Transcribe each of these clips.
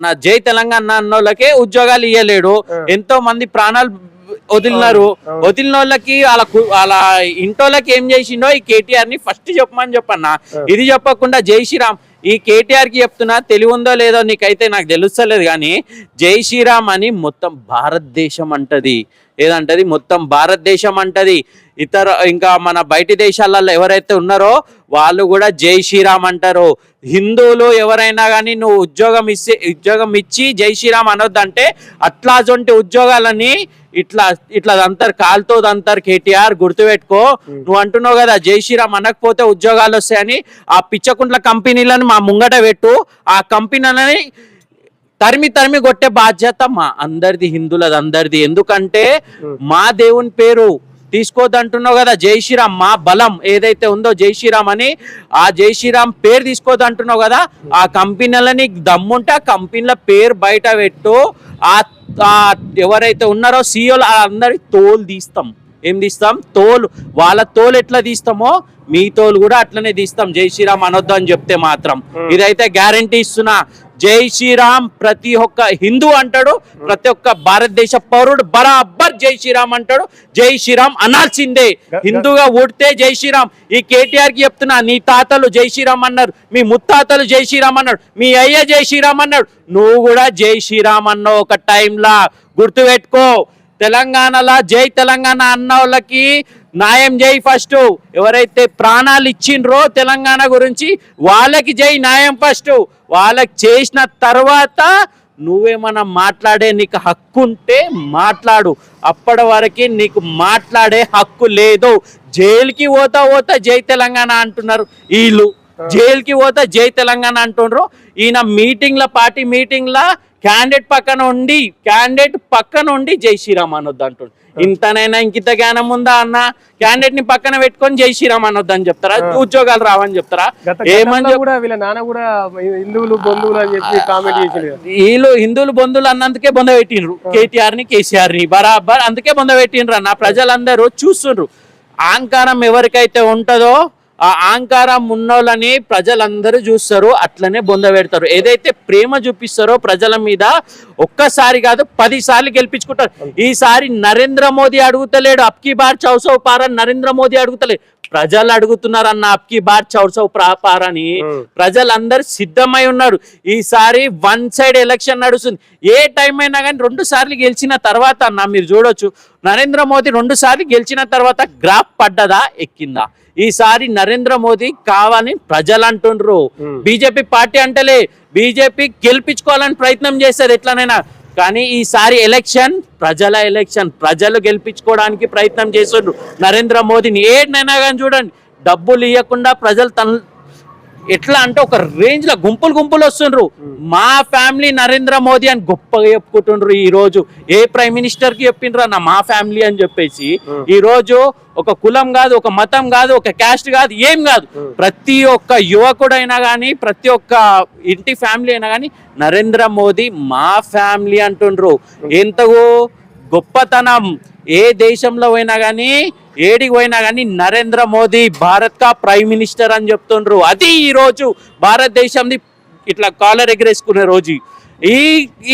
నా జై తెలంగాణ అన్నోళ్ళకే ఉద్యోగాలు ఇవ్వలేడు ఎంతో మంది ప్రాణాలు వదిలినారు. వదిలిన వాళ్ళకి వాళ్ళ వాళ్ళ ఇంటోళ్ళకి ఏం చేసిండో ఈ కేటీఆర్ని ఫస్ట్ చెప్పమని చెప్పన్నా. ఇది చెప్పకుండా జై శ్రీరామ్ ఈ కేటీఆర్కి చెప్తున్నా తెలివి ఉందో లేదో నీకైతే నాకు తెలుస్తలేదు కానీ జై శ్రీరామ్ అని మొత్తం భారతదేశం అంటది. ఏదంటది? మొత్తం భారతదేశం అంటది. ఇతర ఇంకా మన బయటి దేశాలలో ఎవరైతే ఉన్నారో వాళ్ళు కూడా జై శ్రీరామ్ అంటారు. హిందువులు ఎవరైనా కానీ నువ్వు ఉద్యోగం ఇచ్చి ఉద్యోగం ఇచ్చి జై శ్రీరామ్ అనొద్దంటే అట్లాంటి ఉద్యోగాలని ఇట్లా ఇట్లా అంటారు కాలుతో అంటారు కేటీఆర్ గుర్తుపెట్టుకో. నువ్వు అంటున్నావు కదా జై శ్రీరామ్ అనకపోతే ఉద్యోగాలు వస్తాయని ఆ పిచ్చకుంట్ల కంపెనీలను మా ముంగట పెట్టు. ఆ కంపెనీలని తరిమి తరిమి కొట్టే బాధ్యత మా అందరిది హిందువులది అందరిది. ఎందుకంటే మా దేవుని పేరు తీసుకోవద్దు అంటున్నావు కదా జై శ్రీరామ్ మా బలం ఏదైతే ఉందో జై శ్రీరామ్ అని ఆ జై శ్రీరామ్ పేరు తీసుకోవద్దు అంటున్నావు కదా ఆ కంపెనీలని దమ్ముంటే ఆ కంపెనీల పేరు బయట పెట్టు. ఆ ఆ ఎవరైతే ఉన్నారో సీఈఓలు అందరి తోలు తీస్తాం. ఏం తీస్తాం? తోలు. వాళ్ళ తోలు ఎట్లా తీస్తామో మీ తోలు కూడా అట్లనే తీస్తాం. జై శ్రీరామ్ అనొద్దు అని చెప్తే మాత్రం. ఇదైతే గ్యారంటీ ఇస్తున్నా. జై శ్రీరామ్ ప్రతి ఒక్క హిందూ అంటాడు ప్రతి ఒక్క భారతదేశ పౌరుడు బరాబర్ జై శ్రీరామ్ అంటాడు. జై శ్రీరామ్ అనాల్సిందే హిందూగా ఊడితే జై శ్రీరామ్. ఈ కేటీఆర్కి చెప్తున్నా నీ తాతలు జై శ్రీరామ్ అన్నారు మీ ముత్తాతలు జై శ్రీరామ్ అన్నాడు మీ అయ్య జై శ్రీరామ్ అన్నాడు. నువ్వు కూడా జై శ్రీరామ్ అన్న ఒక టైంలా. గుర్తుపెట్టుకో తెలంగాణలో జై తెలంగాణ అన్న వాళ్ళకి న్యాయం జై ఫస్ట్. ఎవరైతే ప్రాణాలు ఇచ్చిండ్రో తెలంగాణ గురించి వాళ్ళకి జై న్యాయం ఫస్ట్. వాళ్ళకి చేసిన తర్వాత నువ్వేమన్నా మాట్లాడే నీకు హక్కు ఉంటే మాట్లాడు. అప్పటి వరకు నీకు మాట్లాడే హక్కు లేదు. జైలుకి పోతా పోతా జై తెలంగాణ అంటున్నారు వీళ్ళు. జైలుకి పోతా జై తెలంగాణ అంటుండ్రు. ఈయన మీటింగ్ల పార్టీ మీటింగ్ల క్యాండిడేట్ పక్కన ఉండి క్యాండిడేట్ పక్కన ఉండి జై శ్రీరామ్ అనొద్దు అంటుండ్రు ఇంతనైనా ఇంకిత జ్ఞానం ఉందా అన్న? క్యాండిడేట్ని పక్కన పెట్టుకొని జై శ్రీరామ్ అనొద్దు అని చెప్తారా ఉద్యోగాలు రావని చెప్తారా? గత ఏమని గతంలో కూడా వీళ్ళ నాన్న కూడా హిందువులు బంధువులు అని చెప్పి కామెంట్. వీళ్ళు హిందువులు బంధువులు అన్నందుకే బొంద పెట్టిండ్రు. కేటీఆర్ని కేసీఆర్ని బరాబర్ అందుకే బొంద పెట్టిండ్రు అన్న. ప్రజలందరూ చూస్తుండ్రు. అహంకారం ఎవరికైతే ఉంటుందో ఆ అహంకారం ఉన్నోళ్ళని ప్రజలందరూ చూస్తారు అట్లనే బొంద పెడతారు. ఏదైతే ప్రేమ చూపిస్తారో ప్రజల మీద ఒక్కసారి కాదు పది సార్లు గెలిపించుకుంటారు. ఈసారి నరేంద్ర మోదీ అడుగుతలేడు అప్కి బార్ చౌసౌ పార నరేంద్ర మోదీ అడుగుతలేడు. ప్రజలు అడుగుతున్నారన్న అప్కి బార్ చౌసౌ పార్ అని Hmm. ప్రజలందరూ సిద్ధమై ఉన్నారు. ఈసారి వన్ సైడ్ ఎలక్షన్ నడుస్తుంది. ఏ టైం అయినా కానీ రెండు సార్లు గెలిచిన తర్వాత అన్న మీరు చూడొచ్చు. నరేంద్ర మోదీ రెండు సార్లు గెలిచిన తర్వాత గ్రాఫ్ పడ్డదా ఎక్కిందా? ఈసారి నరేంద్ర మోదీ కావాలని ప్రజలు అంటుండ్రు. బీజేపీ పార్టీ అంటలే బీజేపీ గెలిపించుకోవాలని ప్రయత్నం చేస్తారు ఎట్లనైనా. కానీ ఈసారి ఎలక్షన్ ప్రజల ఎలక్షన్ ప్రజలు గెలిపించుకోవడానికి ప్రయత్నం చేస్తుండ్రు నరేంద్ర మోదీని. ఏడనైనా కానీ చూడండి డబ్బులు ఇవ్వకుండా ప్రజలు తన ఎట్లా అంటే ఒక రేంజ్లో గుంపులు గుంపులు వస్తుండ్రు. మా ఫ్యామిలీ నరేంద్ర మోదీ అని గొప్పగా చెప్పుకుంటుండ్రు ఈ రోజు. ఏ ప్రైమ్ మినిస్టర్కి చెప్పిండ్రు అన్న మా ఫ్యామిలీ అని చెప్పేసి. ఈ రోజు ఒక కులం కాదు ఒక మతం కాదు ఒక క్యాస్ట్ కాదు ఏం కాదు. ప్రతి ఒక్క యువకుడైనా కానీ ప్రతి ఒక్క ఇంటి ఫ్యామిలీ అయినా కానీ నరేంద్ర మోదీ మా ఫ్యామిలీ అంటుండ్రు. ఎంతగో గొప్పతనం ఏ దేశంలో పోయినా కానీ ఏడికి పోయినా కానీ నరేంద్ర మోదీ భారత్ కా ప్రైమ్ మినిస్టర్ అని చెప్తుండ్రు. అది ఈ రోజు భారతదేశంది ఇట్లా కాలర్ ఎగరేసుకునే రోజు. ఈ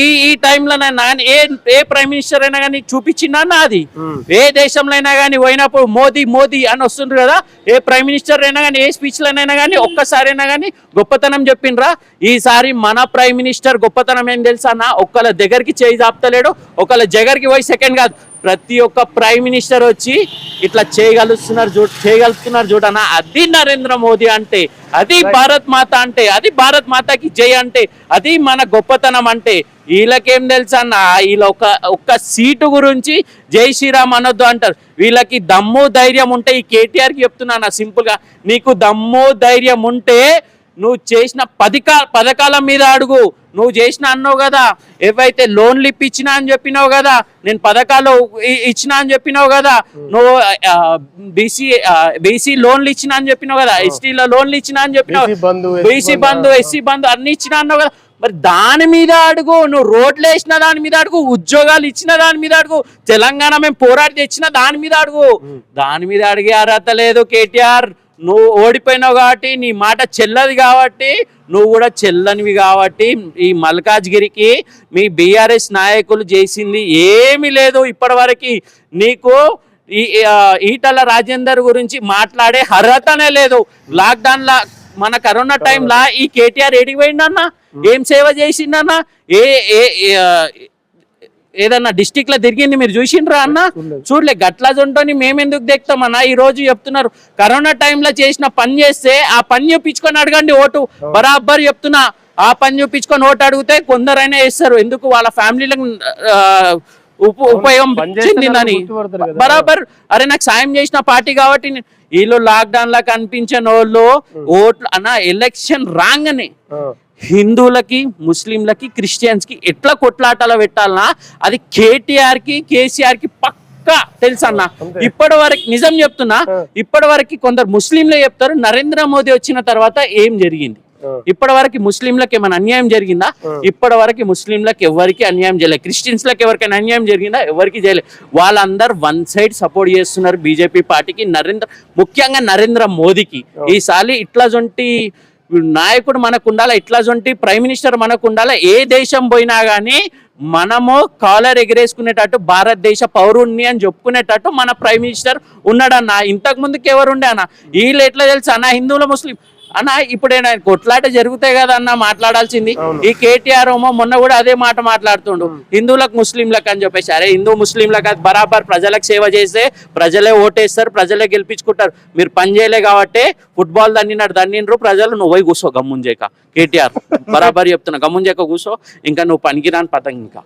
ఈ ఈ టైంలో కానీ ఏ ఏ ప్రైమ్ మినిస్టర్ అయినా కానీ చూపించిందా అన్న అది Hmm. ఏ దేశంలో అయినా కానీ పోయినప్పుడు మోదీ మోదీ అని వస్తుండ్రు కదా ఏ ప్రైమ్ మినిస్టర్ అయినా కానీ ఏ స్పీచ్లో అయినా కానీ ఒక్కసారి అయినా కానీ గొప్పతనం చెప్పిండ్రా? ఈసారి మన ప్రైమ్ మినిస్టర్ గొప్పతనం ఏం తెలుసా అన్న? ఒక్కళ్ళ దగ్గరికి చేయి చాపుతలేడు ఒకళ్ళ జగర్కి పోయి సెకండ్ కాదు. ప్రతి ఒక్క ప్రైమ్ మినిస్టర్ వచ్చి ఇట్లా చేయగలుస్తున్నారు చూ చేయగలుగుతున్నారు చూడన్న అది నరేంద్ర మోదీ అంటే అది భారత్ మాత అంటే అది భారత్ మాతకి జై అంటే అది మన గొప్పతనం అంటే వీళ్ళకేం తెలుసా అన్న వీళ్ళ ఒక ఒక్క సీటు గురించి జై శ్రీరామ్ అనొద్దు అంటారు. వీళ్ళకి దమ్ము ధైర్యం ఉంటే ఈ కేటీఆర్కి చెప్తున్నా సింపుల్గా నీకు దమ్ము ధైర్యం ఉంటే నువ్వు చేసిన పథకా పథకాల మీద అడుగు. నువ్వు చేసిన అన్నావు కదా ఏవైతే లోన్లు ఇప్పించినా అని చెప్పినావు కదా నేను పథకాలు ఇచ్చినా అని చెప్పినావు కదా నువ్వు బీసీ బీసీ లోన్లు ఇచ్చినా అని చెప్పినావు కదా ఎస్టీలో లోన్లు ఇచ్చినా అని చెప్పినావు. బీసీ బంధు, బంధు ఎస్సీ బంధు అన్ని ఇచ్చినా అన్నావు కదా మరి దాని మీద అడుగు. నువ్వు రోడ్లు వేసిన దాని మీద అడుగు ఉద్యోగాలు ఇచ్చిన దాని మీద అడుగు తెలంగాణ మేము పోరాడి తెచ్చిన దాని మీద అడుగు. దాని మీద అడిగే అర్హత లేదు కేటీఆర్. నువ్వు ఓడిపోయినావు కాబట్టి నీ మాట చెల్లది కాబట్టి నువ్వు కూడా చెల్లనివి కాబట్టి ఈ మల్కాజ్గిరికి మీ బీఆర్ఎస్ నాయకులు చేసింది ఏమీ లేదు ఇప్పటివరకు. నీకు ఈ ఈటల రాజేందర్ గురించి మాట్లాడే అర్హతనే లేదు. లాక్డౌన్ లా మన కరోనా టైంలో ఈ కేటీఆర్ ఏడికి పోయిండన్న? ఏం సేవ చేసిండన్న? ఏ ఏ ఏదన్నా డిస్టిక్లో తిరిగింది మీరు చూసిండ్రా అన్న? చూడలే గట్ల జొంటని మేమెందుకు దిగుతామన్నా ఈ రోజు చెప్తున్నారు కరోనా టైంలో చేసిన పని చేస్తే ఆ పని చూపించుకొని అడగండి ఓటు. బరాబర్ చెప్తున్నా ఆ పని చూపించుకొని ఓటు అడిగితే కొందరైనా వేస్తారు. ఎందుకు? వాళ్ళ ఫ్యామిలీలకు ఉపయోగం చెందిందని. బరాబర్ అరే నాకు సాయం చేసిన పార్టీ కాబట్టి వీళ్ళు లాక్డౌన్ లా కనిపించిన వాళ్ళు ఓట్లు అన్న ఎలక్షన్ రాగానే. హిందువులకి ముస్లింలకి క్రిస్టియన్స్కి ఎట్లా కొట్లాటలు పెట్టాలనా అది కేటీఆర్కి కేసీఆర్కి పక్కా తెలుసన్న. ఇప్పటి వరకు నిజం చెప్తున్నా ఇప్పటి వరకు కొందరు ముస్లింలే చెప్తారు నరేంద్ర మోదీ వచ్చిన తర్వాత ఏం జరిగింది. ఇప్పటి వరకు ముస్లింలకు ఏమైనా అన్యాయం జరిగిందా? ఇప్పటి వరకు ముస్లింలకు ఎవరికి అన్యాయం చేయలేదు. క్రిస్టియన్స్లకు ఎవరికైనా అన్యాయం జరిగిందా? ఎవరికి చేయలేదు. వాళ్ళందరూ వన్ సైడ్ సపోర్ట్ చేస్తున్నారు బీజేపీ పార్టీకి నరేంద్ర ముఖ్యంగా నరేంద్ర మోదీకి. ఈసారి ఇట్లా జొంటి నాయకుడు మనకు ఉండాలా? ఇట్లా జొంటి ప్రైమ్ మినిస్టర్ మనకు ఉండాలా? ఏ దేశం పోయినా కానీ మనము కాలర్ ఎగరేసుకునేటట్టు భారతదేశ పౌరుణ్ణి అని చెప్పుకునేటట్టు మన ప్రైమ్ మినిస్టర్ ఉన్నాడన్న ఇంతకు ముందుకు ఎవరు ఉండే అన్న? వీళ్ళు ఎట్లా తెలుసు? అన్న హిందువుల ముస్లిం. అన్న ఇప్పుడు ఏనా కొట్లాట జరుగుతాయి కదా అన్న మాట్లాడాల్సింది. ఈ కేటీఆర్ ఏమో మొన్న కూడా అదే మాట మాట్లాడుతుండు. హిందువులకు ముస్లింలకు అని చెప్పేసి. అరే హిందూ ముస్లింలకు అది బరాబర్ ప్రజలకు సేవ చేస్తే ప్రజలే ఓటేస్తారు ప్రజలే గెలిపించుకుంటారు. మీరు పని చేయలే కాబట్టి ఫుట్బాల్ దన్నినాడు దన్నిండ్రు ప్రజలు నువ్వు కూర్చో గమ్ముంజేక. కేటీఆర్ బరాబర్ చెప్తున్నా గమ్ముంజేక కూర్చో. ఇంకా నువ్వు పనికిరాని పతంగి ఇంకా.